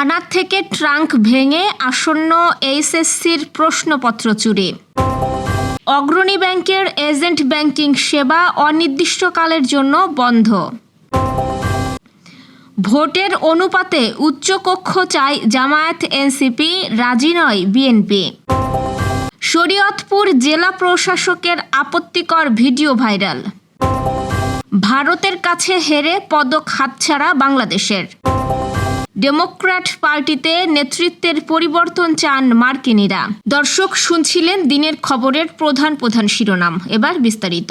থানার থেকে ট্রাঙ্ক ভেঙে আসন্ন এইচএসসির প্রশ্নপত্র চুরি। অগ্রণী ব্যাংকের এজেন্ট ব্যাংকিং সেবা অনির্দিষ্টকালের জন্য বন্ধ। ভোটের অনুপাতে উচ্চকক্ষ চাই জামায়াত এনসিপি, রাজি নয় বিএনপি। শরীয়তপুর জেলা প্রশাসকের আপত্তিকর ভিডিও ভাইরাল। ভারতের কাছে হেরে পদক হাতছাড়া বাংলাদেশের। ডেমোক্র্যাট পার্টিতে নেতৃত্বের পরিবর্তন চান মার্কিনীরা। দর্শক শুনছিলেন দিনের খবরের প্রধান প্রধান শিরোনাম, এবার বিস্তারিত।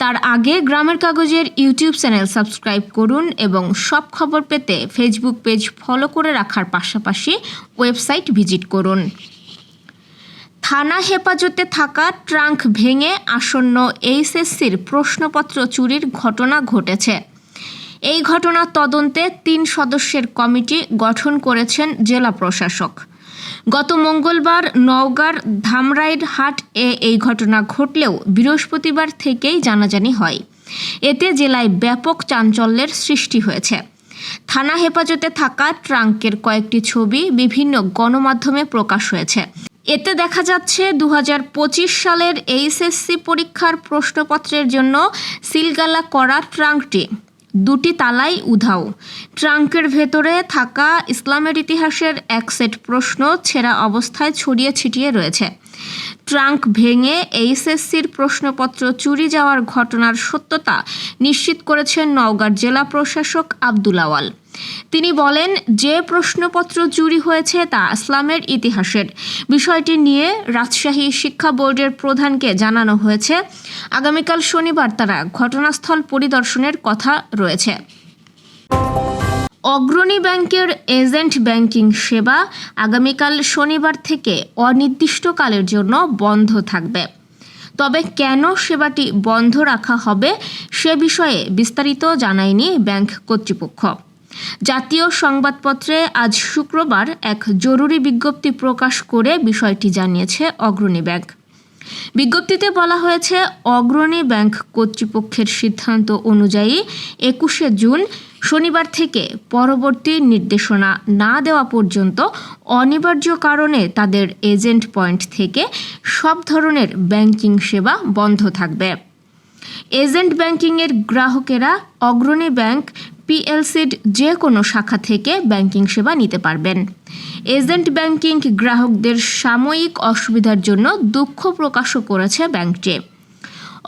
তার আগে গ্রামের কাগজের ইউটিউব চ্যানেল সাবস্ক্রাইব করুন এবং সব খবর পেতে ফেসবুক পেজ ফলো করে রাখার পাশাপাশি ওয়েবসাইট ভিজিট করুন। থানা হেফাজতে থাকা ট্রাঙ্ক ভেঙে আসন্ন এইচএসসির প্রশ্নপত্র চুরির ঘটনা ঘটেছে। এই ঘটনার তদন্তে তিন সদস্যের কমিটি গঠন করেছেন জেলা প্রশাসক। গত মঙ্গলবার নওগাঁর ধামরাইর হাট এ এই ঘটনা ঘটলেও বৃহস্পতিবার থেকেই জানাজানি হয়। এতে জেলায় ব্যাপক চাঞ্চল্যের সৃষ্টি হয়েছে। থানা হেফাজতে থাকা ট্রাঙ্কের কয়েকটি ছবি বিভিন্ন গণমাধ্যমে প্রকাশ হয়েছে। এতে দেখা যাচ্ছে দু হাজার পঁচিশ সালের এইচএসসি পরীক্ষার প্রশ্নপত্রের জন্য সিলগালা করা ট্রাঙ্কটি দুটি তালাই উধাও। ট্রাঙ্কের ভেতরে থাকা ইসলামের ইতিহাসের এক সেট প্রশ্ন ছেঁড়া অবস্থায় ছড়িয়ে ছিটিয়ে রয়েছে। ট্রাঙ্ক ভেঙে এইচএসসির প্রশ্নপত্র চুরি যাওয়ার ঘটনার সত্যতা নিশ্চিত করেছেন নওগাঁর জেলা প্রশাসক আবদুল আওয়াল। তিনি বলেন, যে প্রশ্নপত্র চুরি হয়েছে তা ইসলামের ইতিহাসের। বিষয়টি নিয়ে রাজশাহী শিক্ষা বোর্ডের প্রধানকে জানানো হয়েছে, আগামীকাল শনিবার তারা ঘটনাস্থল পরিদর্শনের কথা রয়েছে। অগ্রণী ব্যাংকের এজেন্ট ব্যাংকিং সেবা আগামীকাল শনিবার থেকে অনির্দিষ্টকালের জন্য বন্ধ থাকবে। তবে কেন সেবাটি বন্ধ রাখা হবে সে বিষয়ে বিস্তারিত জানায়নি ব্যাংক কর্তৃপক্ষ। জাতীয় সংবাদপত্রে আজ শুক্রবার এক জরুরি বিজ্ঞপ্তি প্রকাশ করে বিষয়টি জানিয়েছে অগ্রণী ব্যাংক। বিজ্ঞপ্তিতে বলা হয়েছে, অগ্রণী ব্যাংক কর্তৃপক্ষের সিদ্ধান্ত অনুযায়ী একুশে জুন শনিবার থেকে পরবর্তী নির্দেশনা না দেওয়া পর্যন্ত অনিবার্য কারণে তাদের এজেন্ট পয়েন্ট থেকে সব ধরনের ব্যাংকিং সেবা বন্ধ থাকবে। এজেন্ট ব্যাংকিংয়ের গ্রাহকেরা অগ্রণী ব্যাংক পিএলসির যে কোনো শাখা থেকে ব্যাংকিং সেবা নিতে পারবেন। এজেন্ট ব্যাংকিং গ্রাহকদের সাময়িক অসুবিধার জন্য দুঃখ প্রকাশও করেছে ব্যাংকটি।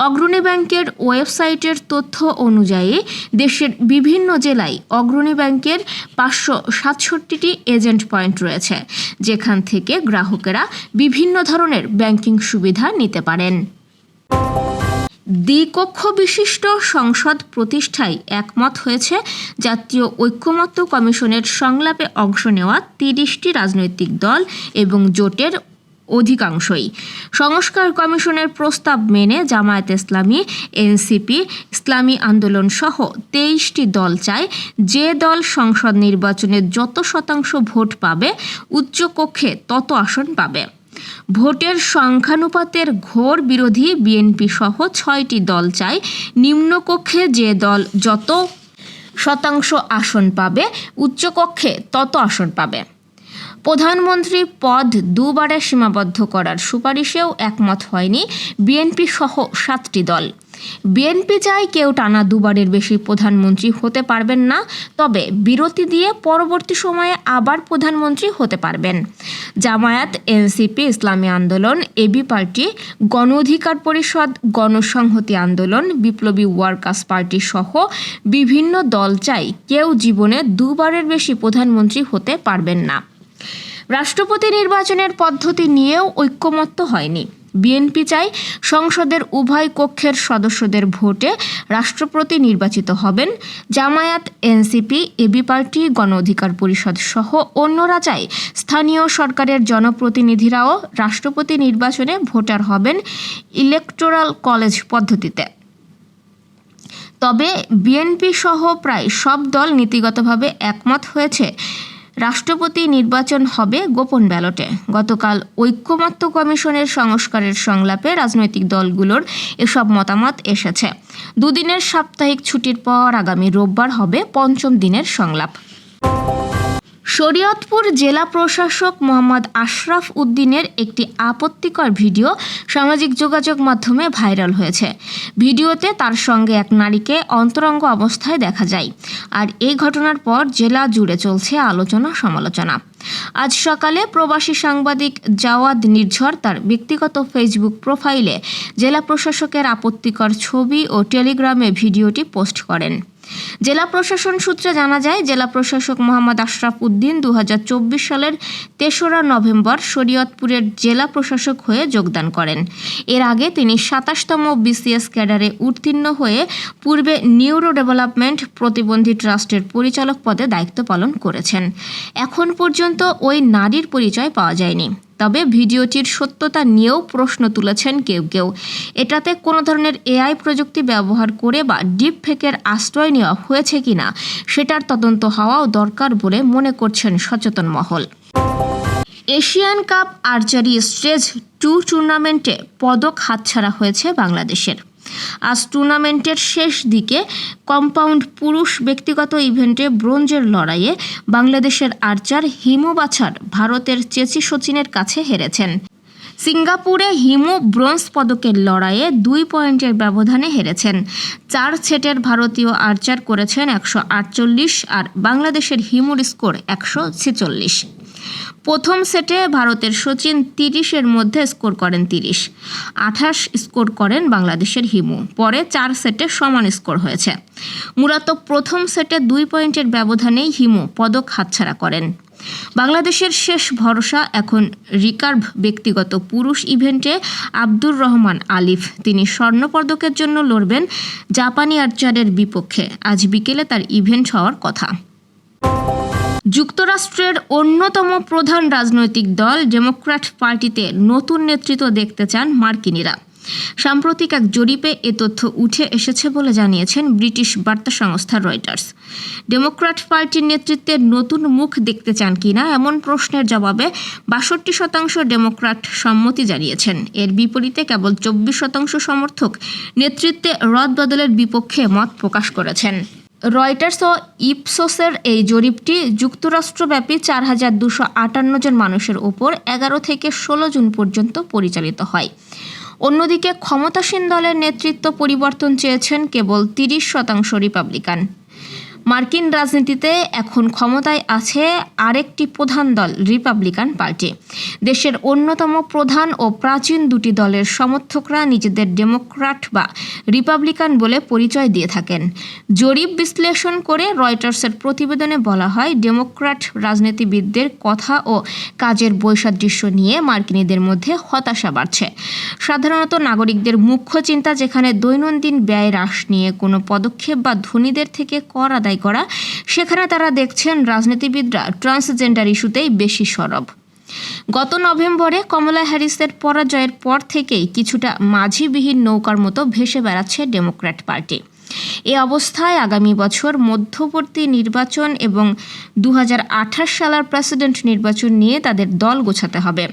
অগ্রণী ব্যাংকের ওয়েবসাইটের তথ্য অনুযায়ী, দেশের বিভিন্ন জেলায় অগ্রণী ব্যাংকের পাঁচশো সাতষট্টিটি এজেন্ট পয়েন্ট রয়েছে, যেখান থেকে গ্রাহকেরা বিভিন্ন ধরনের ব্যাংকিং সুবিধা নিতে পারেন। দ্বিকক্ষ বিশিষ্ট সংসদ প্রতিষ্ঠায় একমত হয়েছে জাতীয় ঐক্যমত্য কমিশনের সংলাপে অংশ নেওয়া তিরিশটি রাজনৈতিক দল এবং জোটের অধিকাংশই। সংস্কার কমিশনের প্রস্তাব মেনে জামায়াত ইসলামী, এনসিপি, ইসলামী আন্দোলন সহ তেইশটি দল চায় যে দল সংসদ নির্বাচনে যত শতাংশ ভোট পাবে, উচ্চকক্ষে তত আসন পাবে। ভোটের সংখ্যানুপাতের ঘোর বিরোধী বিএনপি সহ ছয়টি দল চায় নিম্নকক্ষে যে দল যত শতাংশ আসন পাবে, উচ্চকক্ষে তত আসন পাবে। প্রধানমন্ত্রী পদ দুবারে সীমাবদ্ধ করার সুপারিশেও একমত হয়নি বিএনপি সহ সাতটি দল। বিএনপি চায় কেউ টানা দুবারের বেশি প্রধানমন্ত্রী হতে পারবেন না, তবে বিরতি দিয়ে পরবর্তী সময়ে আবার প্রধানমন্ত্রী হতে পারবেন। জামায়াত, এনসিপি, ইসলামী আন্দোলন, এবি পার্টি, গণ অধিকার পরিষদ, গণসংহতি আন্দোলন, বিপ্লবী ওয়ার্কার্স পার্টি সহ বিভিন্ন দল চাই কেউ জীবনে দুবারের বেশি প্রধানমন্ত্রী হতে পারবেন না। রাষ্ট্রপতি নির্বাচনের পদ্ধতি নিয়েও ঐক্যমত্য হয়নি। বিএনপি চাই সংসদের উভয় কক্ষের সদস্যদের ভোটে রাষ্ট্রপতি নির্বাচিত হবেন। জামায়াত এনসিপি এবি পার্টি, গণ অধিকার পরিষদ সহ অন্যরা চাই স্থানীয় সরকারের জনপ্রতিনিধিরাও রাষ্ট্রপতি নির্বাচনে ভোটার হবেন ইলেকটোরাল কলেজ পদ্ধতিতে। তবে বিএনপি সহ প্রায় সব দল নীতিগতভাবে একমত হয়েছে। রাষ্ট্রপতি নির্বাচন হবে গোপন ব্যালটে। গতকাল ঐক্যমত্য কমিশনের সংস্কারের সংলাপে রাজনৈতিক দলগুলোর এসব মতামত এসেছে। দুদিনের সাপ্তাহিক ছুটির পর আগামী রোববার হবে পঞ্চম দিনের সংলাপ। শরীয়তপুর জেলা প্রশাসক মোহাম্মদ আশরাফ উদ্দিনের একটি আপত্তিকর ভিডিও সামাজিক যোগাযোগ মাধ্যমে ভাইরাল হয়েছে। ভিডিওতে তার সঙ্গে এক নারীকে অন্তরঙ্গ অবস্থায় দেখা যায়। আর এই ঘটনার পর জেলা জুড়ে চলছে আলোচনা সমালোচনা। আজ সকালে প্রবাসী সাংবাদিক জাওয়াদ নির্ঝর তার ব্যক্তিগত ফেসবুক প্রোফাইলে জেলা প্রশাসকের আপত্তিকর ছবি ও টেলিগ্রামে ভিডিওটি পোস্ট করেন। জেলা প্রশাসন সূত্রে জানা যায়, জেলা প্রশাসক মোহাম্মদ আশরাফ উদ্দিন দু হাজার চব্বিশ সালের তেসরা নভেম্বর শরীয়তপুরের জেলা প্রশাসক হয়ে যোগদান করেন। এর আগে তিনি সাতাশতম বিসিএস ক্যাডারে উত্তীর্ণ হয়ে পূর্বে নিউরো ডেভেলপমেন্ট প্রতিবন্ধী ট্রাস্টের পরিচালক পদে দায়িত্ব পালন করেছেন। এখন পর্যন্ত ওই নারীর পরিচয় পাওয়া যায়নি। তবে ভিডিওটির সত্যতা নিয়েও প্রশ্ন তুলেছেন কেউ কেউ। এটাতে কোনো ধরনের এআই প্রযুক্তি ব্যবহার করে বা ডিপ ফেকের আশ্রয় নেওয়া হয়েছে কিনা, সেটার তদন্ত হওয়াও দরকার বলে মনে করছেন সচেতন মহল। Asian cup archery stage two টুর্নামেন্টে পদক হাতছাড়া হয়েছে বাংলাদেশের। আজ টুর্নামেন্টের শেষ দিকে কম্পাউন্ড পুরুষ ব্যক্তিগত ইভেন্টে ব্রোঞ্জের লড়াইয়ে বাংলাদেশের আর্চার হিমু বাছার ভারতের চেচি সচিনের কাছে হেরেছেন। সিঙ্গাপুরে হিমু ব্রোঞ্জ পদকের লড়াইয়ে দুই পয়েন্টের ব্যবধানে হেরেছেন। চার সেটের ভারতীয় আর্চার করেছেন একশো আটচল্লিশ আর বাংলাদেশের হিমুর স্কোর একশো ছেচল্লিশ। প্রথম সেটে ভারতের সচিন তিরিশের মধ্যে স্কোর করেন তিরিশ। আঠাশ স্কোর করেন বাংলাদেশের হিমু। পরে চার সেটে সমান স্কোর হয়েছে। মূলত প্রথম সেটে দুই পয়েন্টের ব্যবধানেই হিমু পদক হাতছাড়া করেন। বাংলাদেশের শেষ ভরসা এখন রিকার্ভ ব্যক্তিগত পুরুষ ইভেন্টে আব্দুর রহমান আলিফ। তিনি স্বর্ণপদকের জন্য লড়বেন জাপানি আর্চারের বিপক্ষে। আজ বিকেলে তার ইভেন্ট হওয়ার কথা। যুক্তরাষ্ট্রের অন্যতম প্রধান রাজনৈতিক দল ডেমোক্র্যাট পার্টিতে নতুন নেতৃত্ব দেখতে চান মার্কিনিরা। সাম্প্রতিক এক জরিপে এ তথ্য উঠে এসেছে বলে জানিয়েছেন ব্রিটিশ বার্তা সংস্থা রয়টার্স। ডেমোক্র্যাট পার্টির নেতৃত্বে নতুন মুখ দেখতে চান কিনা এমন প্রশ্নের জবাবে বাষট্টি শতাংশ ডেমোক্র্যাট সম্মতি জানিয়েছেন। এর বিপরীতে কেবল চব্বিশ শতাংশ সমর্থক নেতৃত্বে রদবদলের বিপক্ষে মত প্রকাশ করেছেন। রয়টার্স ও ইপসোসের এই জরিপটি যুক্তরাষ্ট্রব্যাপী চার হাজার দুশো আটান্ন জন মানুষের ওপর এগারো থেকে ষোলো জুন পর্যন্ত পরিচালিত হয়। অন্যদিকে ক্ষমতাসীন দলের নেতৃত্ব পরিবর্তন চেয়েছেন কেবল তিরিশ শতাংশ রিপাবলিকান। মার্কিন রাজনীতিতে এখন ক্ষমতায় আছে আরেকটি প্রধান দল, রিপাবলিকান পার্টি। দেশের অন্যতম প্রধান ও প্রাচীন দুটি দলের সমর্থকরা নিজেদের ডেমোক্র্যাট বা রিপাবলিকান বলে পরিচয় দিয়ে থাকেন। জরিপ বিশ্লেষণ করে রয়টার্সের প্রতিবেদনে বলা হয়, ডেমোক্র্যাট রাজনীতিবিদদের কথা ও কাজের বৈসাদৃশ্য নিয়ে মার্কিনীদের মধ্যে হতাশা বাড়ছে। সাধারণত নাগরিকদের মুখ্য চিন্তা যেখানে দৈনন্দিন ব্যয় হ্রাস নিয়ে কোনো পদক্ষেপ বা ধনীদের থেকে কর আদায় করা, সেখানে তারা দেখছেন রাজনীতিবিদরা ট্রান্সজেন্ডার ইস্যুতেই বেশি সরব। গত নভেম্বরে কমলা হ্যারিসের পরাজয়ের পর থেকেই কিছুটা মাঝিবিহীন নৌকার মতো ভেসে বেড়াচ্ছে ডেমোক্র্যাট পার্টি। এ অবস্থায় আগামী বছর মধ্যবর্তী নির্বাচন এবং দু সালের প্রেসিডেন্ট নির্বাচন নিয়ে তাদের দল গোছাতে হবে।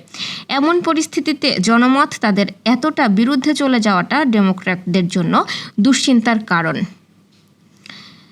এমন পরিস্থিতিতে জনমত তাদের এতটা বিরুদ্ধে চলে যাওয়াটা ডেমোক্র্যাটদের জন্য দুশ্চিন্তার কারণ।